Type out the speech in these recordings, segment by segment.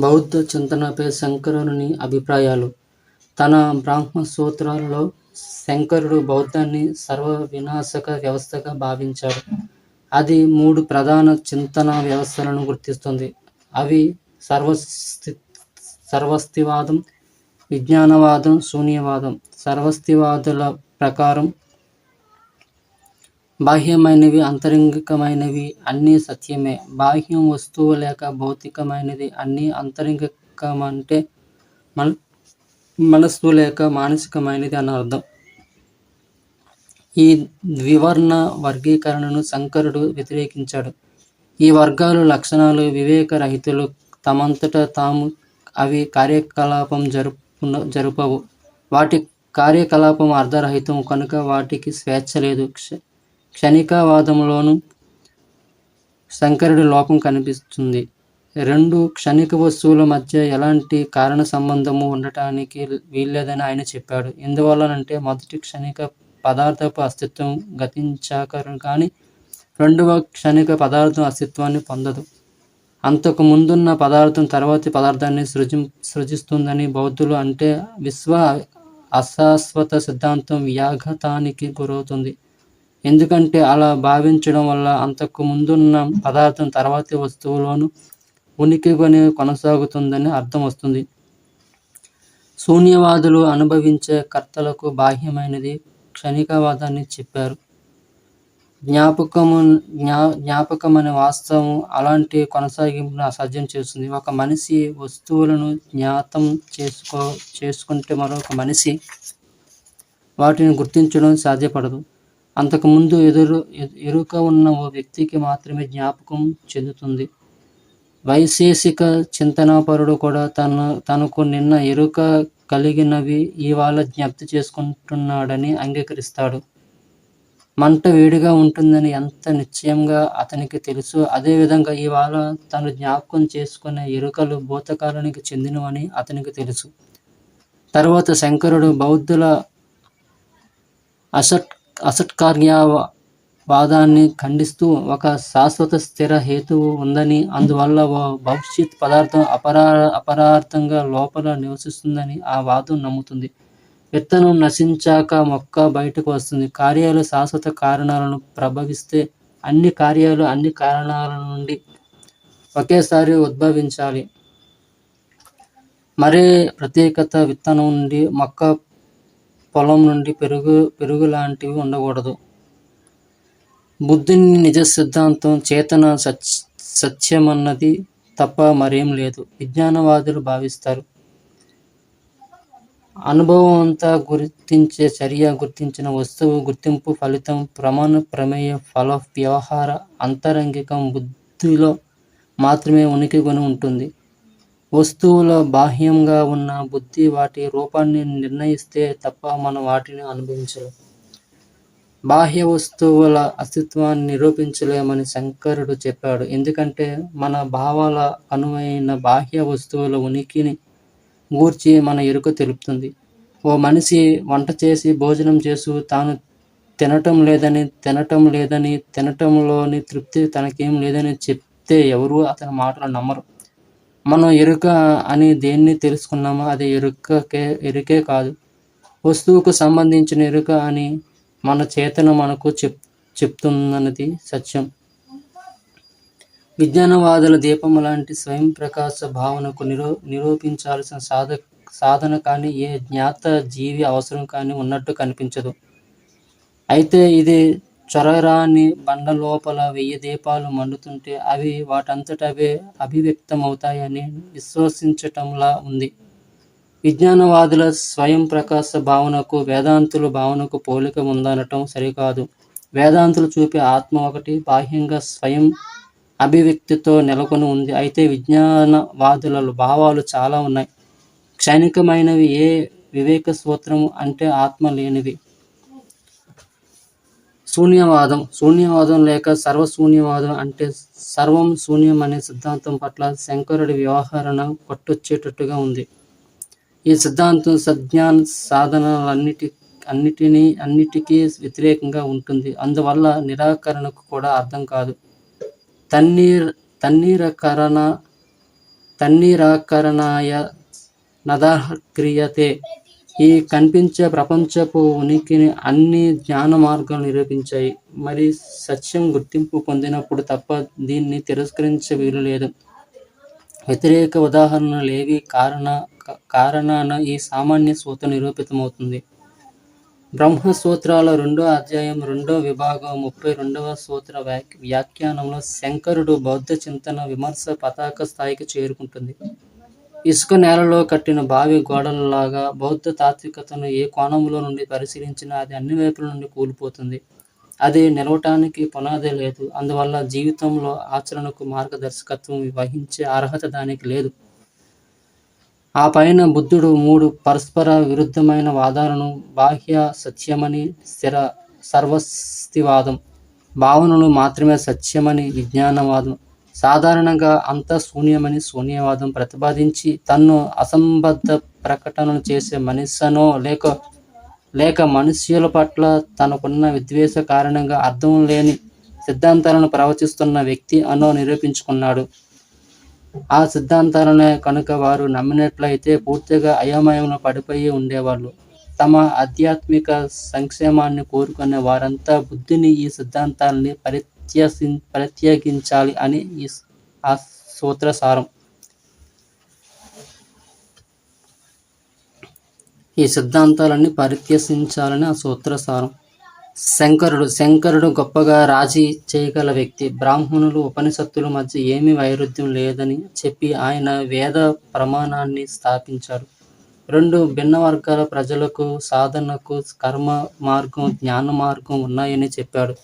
బౌద్ధ చింతనపై శంకరుని అభిప్రాయాలు. తన బ్రాహ్మ సూత్రాల్లో శంకరుడు బౌద్ధాన్ని సర్వవినాశక వ్యవస్థగా భావించాడు. అది మూడు ప్రధాన చింతన వ్యవస్థలను గుర్తిస్తుంది. అవి సర్వస్థి సర్వస్థివాదం విజ్ఞానవాదం శూన్యవాదం. సర్వస్థివాదుల ప్రకారం బాహ్యమైనవి అంతరంగికమైనవి అన్నీ సత్యమే. బాహ్యం వస్తువు లేక భౌతికమైనది అన్నీ అంతరంగికమంటే మన మనస్సు లేక మానసికమైనది అని అర్థం. ఈ ద్వివర్ణ వర్గీకరణను శంకరుడు వ్యతిరేకించాడు. ఈ వర్గాలు లక్షణాలు వివేక రహితులు. తమంతట తాము అవి కార్యకలాపం జరుపు జరుపవు. వాటి కార్యకలాపం అర్ధరహితం కనుక వాటికి స్వేచ్ఛ లేదు. క్షణికవాదంలోనూ శంకరుడి లోపం కనిపిస్తుంది. రెండు క్షణిక వస్తువుల మధ్య ఎలాంటి కారణ సంబంధము ఉండటానికి వీల్లేదని ఆయన చెప్పాడు. ఎందువల్లనంటే మొదటి క్షణిక పదార్థపు అస్తిత్వం గతించాక కానీ రెండవ క్షణిక పదార్థం అస్తిత్వాన్ని పొందదు. అంతకు ముందున్న పదార్థం తర్వాతి పదార్థాన్ని సృజి సృజిస్తుందని బౌద్ధులు అంటే విశ్వ అశాశ్వత సిద్ధాంతం వ్యాఘాతానికి గురవుతుంది. ఎందుకంటే అలా భావించడం వల్ల అంతకు ముందున్న పదార్థం తర్వాతి వస్తువులోను ఉనికికొని కొనసాగుతుందని అర్థం వస్తుంది. శూన్యవాదులు అనుభవించే కర్తలకు బాహ్యమైనది క్షణికవాదాన్ని చెప్పారు. జ్ఞాపకము జ్ఞా జ్ఞాపకం అనే వాస్తవం అలాంటి కొనసాగింపును అసాధ్యం చేస్తుంది. ఒక మనిషి వస్తువులను జ్ఞాతం చేసుకో చేసుకుంటే మరొక మనిషి వాటిని గుర్తించడం సాధ్యపడదు. అంతకుముందు ఎదురు ఎరుక ఉన్న ఓ వ్యక్తికి మాత్రమే జ్ఞాపకం చెందుతుంది. వైశేషిక చింతనాపరుడు కూడా తన తనకు నిన్న ఎరుక కలిగినవి ఇవాళ జ్ఞప్తి చేసుకుంటున్నాడని అంగీకరిస్తాడు. మంట వేడిగా ఉంటుందని ఎంత నిశ్చయంగా అతనికి తెలుసు అదేవిధంగా ఇవాళ తను జ్ఞాపకం చేసుకునే ఎరుకలు భూతకాలానికి చెందినవని అతనికి తెలుసు. తర్వాత శంకరుడు బౌద్ధుల అసట్ అసత్కార్యవాదాన్ని ఖండిస్తూ ఒక శాశ్వత స్థిర హేతువు ఉందని అందువల్ల భవిష్యత్ పదార్థం అపరా అపరార్థంగా లోపల నివసిస్తుందని ఆ వాదం నమ్ముతుంది. విత్తనం నశించాక మొక్క బయటకు వస్తుంది. కార్యాలు శాశ్వత కారణాలను ప్రభవిస్తే అన్ని కార్యాలు అన్ని కారణాల నుండి ఒకేసారి ఉద్భవించాలి. మరే ప్రత్యేకత విత్తనం నుండి మొక్క పొలం నుండి పెరుగు పెరుగు లాంటివి ఉండకూడదు. బుద్ధుని నిజ సిద్ధాంతం చేతన సత్ సత్యమన్నది తప్ప మరేం లేదు. విజ్ఞానవాదులు భావిస్తారు. అనుభవం అంతా గుర్తించే చర్య గుర్తించిన వస్తువు గుర్తింపు ఫలితం ప్రమాణ ప్రమేయ ఫల వ్యవహార అంతరంగికం బుద్ధిలో మాత్రమే ఉనికి కొని ఉంటుంది. వస్తువుల బాహ్యంగా ఉన్న బుద్ధి వాటి రూపాన్ని నిర్ణయిస్తే తప్ప మనం వాటిని అనుభవించలేం. బాహ్య వస్తువుల అస్తిత్వాన్ని నిరూపించలేమని శంకరుడు చెప్పాడు. ఎందుకంటే మన భావాల అనువైన బాహ్య వస్తువుల ఉనికిని గూర్చి మన ఎరుక తెలుపుతుంది. ఓ మనిషి వంట చేసి భోజనం చేస్తూ తాను తినటం లేదని తినటం లేదని తినటంలోని తృప్తి తనకేం లేదని చెప్తే ఎవరు అతని మాటలు నమ్మరు. మనం ఎరుక అని దేన్ని తెలుసుకున్నామో అది ఎరుకకే ఎరుకే కాదు. వస్తువుకు సంబంధించిన ఎరుక అని మన చేతన మనకు చెప్ చెప్తుందన్నది సత్యం. విజ్ఞానవాదుల దీపం లాంటి స్వయం ప్రకాశ భావనకు నిరూ నిరూపించాల్సిన సాధ సాధన కానీ ఏ జ్ఞాత జీవి అవసరం కానీ ఉన్నట్టు కనిపించదు. అయితే ఇది చొరరాని బండ లోపల వెయ్యి దీపాలు మండుతుంటే అవి వాటంతటవే అభివ్యక్తమవుతాయని విశ్వసించటంలా ఉంది. విజ్ఞానవాదుల స్వయం ప్రకాశ భావనకు వేదాంతుల భావనకు పోలిక ఉందనటం సరికాదు. వేదాంతులు చూపే ఆత్మ ఒకటి బాహ్యంగా స్వయం అభివ్యక్తితో నెలకొని ఉంది. అయితే విజ్ఞానవాదుల భావాలు చాలా ఉన్నాయి. క్షణికమైనవి ఏ వివేక సూత్రం అంటే ఆత్మ లేనివి. శూన్యవాదం. శూన్యవాదం లేక సర్వశూన్యవాదం అంటే సర్వం శూన్యం అనే సిద్ధాంతం పట్ల శంకరుడి వ్యవహరణ పట్టొచ్చేటట్టుగా ఉంది. ఈ సిద్ధాంతం సజ్ఞాన సాధనలన్నిటి అన్నిటినీ అన్నిటికీ వ్యతిరేకంగా ఉంటుంది. అందువల్ల నిరాకరణకు కూడా అర్థం కాదు. తన్నీర్ తన్నీరకరణ తన్నీరాకరణాయ నదహక్రియతే ఈ కనిపించే ప్రపంచపు ఉనికిని అన్ని జ్ఞాన మార్గాలు నిరూపించాయి. మరి సత్యం గుర్తింపు పొందినప్పుడు తప్ప దీన్ని తిరస్కరించ వీలు లేదు. వ్యతిరేక ఉదాహరణలు ఏవి కారణ కారణాన ఈ సామాన్య సూత్రం నిరూపితమవుతుంది. బ్రహ్మసూత్రాల రెండో అధ్యాయం రెండో విభాగం ముప్పై రెండవ సూత్ర వ్యాఖ్యానంలో శంకరుడు బౌద్ధ చింతన విమర్శ పతాక స్థాయికి చేరుకుంటుంది. ఇసుక నేలలో కట్టిన బావి గోడలలాగా బౌద్ధ తాత్వికతను ఏ కోణంలో నుండి పరిశీలించినా అది అన్ని వైపుల నుండి కూలిపోతుంది. అది నిలవటానికి పునాది లేదు. అందువల్ల జీవితంలో ఆచరణకు మార్గదర్శకత్వం వహించే అర్హత దానికి లేదు. ఆ పైన బుద్ధుడు మూడు పరస్పర విరుద్ధమైన వాదాలను బాహ్య సత్యమని స్థిర సర్వస్థివాదం భావనలు మాత్రమే సత్యమని విజ్ఞానవాదం సాధారణంగా అంత శూన్యమని శూన్యవాదం ప్రతిపాదించి తన్ను అసంబద్ధ ప్రకటనలు చేసే మనిషనో లేక లేక మనుష్యుల పట్ల తనకున్న విద్వేష కారణంగా అర్థం లేని సిద్ధాంతాలను ప్రవచిస్తున్న వ్యక్తి అనో నిరూపించుకున్నాడు. ఆ సిద్ధాంతాలనే కనుక వారు నమ్మినట్లయితే పూర్తిగా అయోమయంలో పడిపోయి ఉండేవాళ్ళు. తమ ఆధ్యాత్మిక సంక్షేమాన్ని కోరుకునే వారంతా బుద్ధిని ఈ సిద్ధాంతాలని పరిత్యసి ప్రత్యేకించాలి అని ఈ ఆ సూత్రసారం ఈ సిద్ధాంతాలన్నీ పరిత్యసించాలని ఆ సూత్రసారం శంకరుడు శంకరుడు గొప్పగా రాజీ చేయగల వ్యక్తి. బ్రాహ్మణులు ఉపనిషత్తుల మధ్య ఏమీ వైరుధ్యం లేదని చెప్పి ఆయన వేద ప్రమాణాన్ని స్థాపించాడు రెండు భిన్న వర్గాల ప్రజలకు సాధనకు కర్మ మార్గం జ్ఞాన మార్గం ఉన్నాయని చెప్పాడు.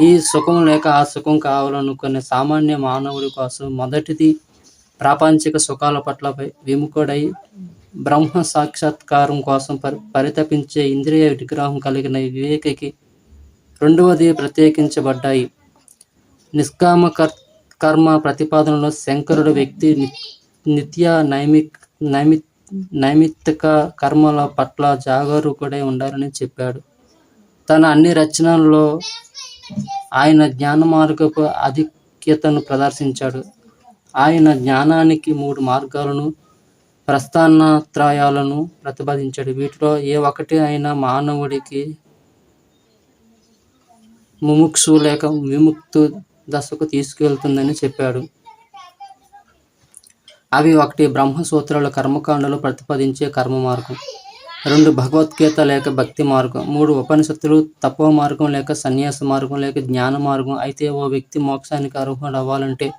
ఈ సుఖం లేక ఆ సుఖం కావాలనుకునే సామాన్య మానవుడి కోసం మొదటిది ప్రాపంచిక సుఖాల పట్ల విముఖుడై బ్రహ్మ సాక్షాత్కారం కోసం పరి పరితపించే ఇంద్రియ విగ్రహం కలిగిన వివేకకి రెండవది ప్రత్యేకించబడ్డాయి. నిష్కామ కర్మ ప్రతిపాదనలో శంకరుడు వ్యక్తి నిత్య నైమిక్ నైమి నైమిత్తిక కర్మల పట్ల జాగరూకుడై ఉండాలని చెప్పాడు. తన అన్ని రచనల్లో ఆయన జ్ఞాన మార్గపు ఆధిక్యతను ప్రదర్శించాడు. ఆయన జ్ఞానానికి మూడు మార్గాలను ప్రస్థానత్రయాలను ప్రతిపాదించాడు. వీటిలో ఏ ఒక్కటి అయినా మానవుడికి ముముక్షు లేక విముక్తు దశకు తీసుకెళ్తుందని చెప్పాడు. అవి ఒకటి బ్రహ్మసూత్రాలు కర్మకాండలు ప్రతిపాదించే కర్మ మార్గం రెండు భగవద్గీత లేక భక్తి మార్గం మూడు ఉపనిషత్తులు తపో మార్గం లేక సన్యాస మార్గం లేక జ్ఞాన మార్గం. అయితే ఓ వ్యక్తి మోక్షానికి అర్హుడు అవ్వాలంటే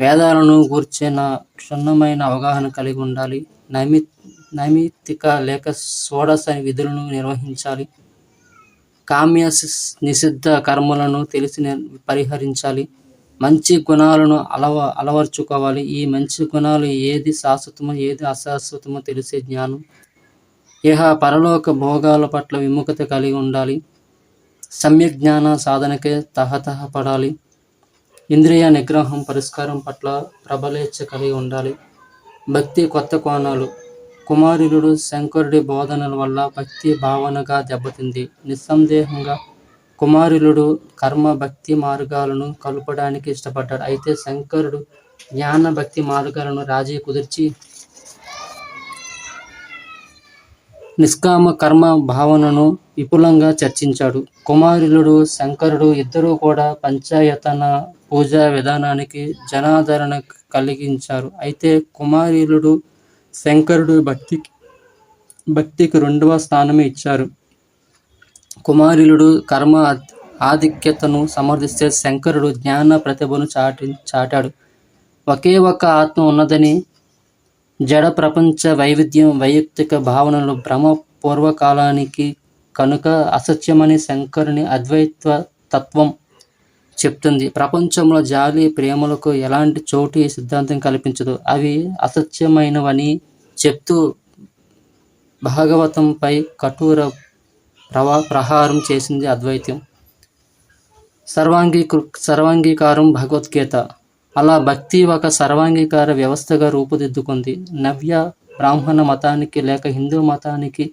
వేదాలను గూర్చిన క్షుణ్ణమైన అవగాహన కలిగి ఉండాలి. నైమి నైమిత్తిక లేక షోడశ విధులను నిర్వహించాలి. కామ్య నిషిద్ధ కర్మలను తెలిసి పరిహరించాలి. మంచి గుణాలను అలవ అలవర్చుకోవాలి. ఈ మంచి గుణాలు ఏది శాశ్వతమో ఏది అశాశ్వతమో తెలిసే జ్ఞానం ఇహ పరలోక భోగాల పట్ల విముఖత కలిగి ఉండాలి. సమ్యక్ జ్ఞాన సాధనకే తహతహ పడాలి. ఇంద్రియ నిగ్రహం పరిష్కారం పట్ల ప్రబలేచ్ఛ కలిగి ఉండాలి. భక్తి కొత్త కోణాలు. కుమారుడు శంకరుడి బోధనల వల్ల భక్తి భావనగా దెబ్బతింది. నిస్సందేహంగా కుమారులుడు కర్మ భక్తి మార్గాలను కలపడానికి ఇష్టపడ్డాడు. అయితే శంకరుడు జ్ఞాన భక్తి మార్గాలను రాజీ కుదిర్చి నిష్కామ కర్మ భావనను విపులంగా చర్చించాడు. కుమారులుడు శంకరుడు ఇద్దరూ కూడా పంచాయతన పూజా విధానానికి జనాదరణ కలిగించారు. అయితే కుమారులుడు శంకరుడు భక్తికి భక్తికి రెండవ స్థానమే ఇచ్చారు. కుమారులుడు కర్మ ఆధిక్యతను సమర్థిస్తే శంకరుడు జ్ఞాన ప్రతిభను చాటి చాటాడు. ఒకే ఒక్క ఆత్మ ఉన్నదని జడ ప్రపంచ వైవిధ్యం వైయక్తిక భావనలు భ్రమ పూర్వకాలానికి కనుక అసత్యమని శంకరుని అద్వైత్వ తత్వం చెప్తుంది. ప్రపంచంలో జాలి ప్రేమలకు ఎలాంటి చోటు ఈ సిద్ధాంతం కల్పించదు? అవి అసత్యమైనవని చెప్తూ భాగవతంపై కఠోర ప్రవా ప్రహారం చేసింది అద్వైతం సర్వాంగీకృ సర్వాంగీకారం భగవద్గీత. అలా భక్తి ఒక సర్వాంగీకార వ్యవస్థగా రూపుదిద్దుకుంది. నవ్య బ్రాహ్మణ మతానికి లేక హిందూ మతానికి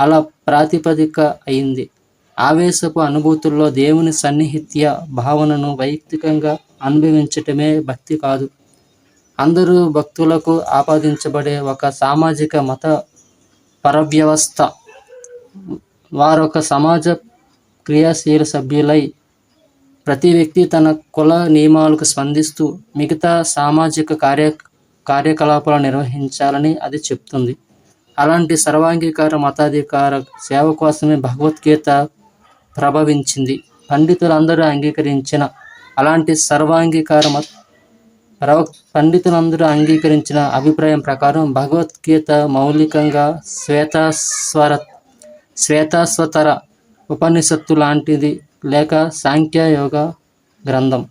అలా ప్రాతిపదిక అయింది. ఆవేశపు అనుభూతుల్లో దేవుని సన్నిహిత్య భావనను వైయక్తికంగా అనుభవించటమే భక్తి కాదు. అందరూ భక్తులకు ఆపాదించబడే ఒక సామాజిక మత పరవ్యవస్థ. వారొక సమాజ క్రియాశీల సభ్యులై ప్రతి వ్యక్తి తన కుల నియమాలకు స్పందిస్తూ మిగతా సామాజిక కార్య కార్యకలాపాలు నిర్వహించాలని అది చెప్తుంది. అలాంటి సర్వాంగీకార మతాధికార సేవ కోసమే భగవద్గీత ప్రభవించింది. పండితులందరూ అంగీకరించిన అలాంటి సర్వాంగీకార మత ప్రవ పండితులందరూ అంగీకరించిన అభిప్రాయం ప్రకారం భగవద్గీత మౌలికంగా శ్వేతాస్వర శ్వేతాస్వతర ఉపనిషత్తు లాంటిది లేక సాంఖ్యయోగ గ్రంథం.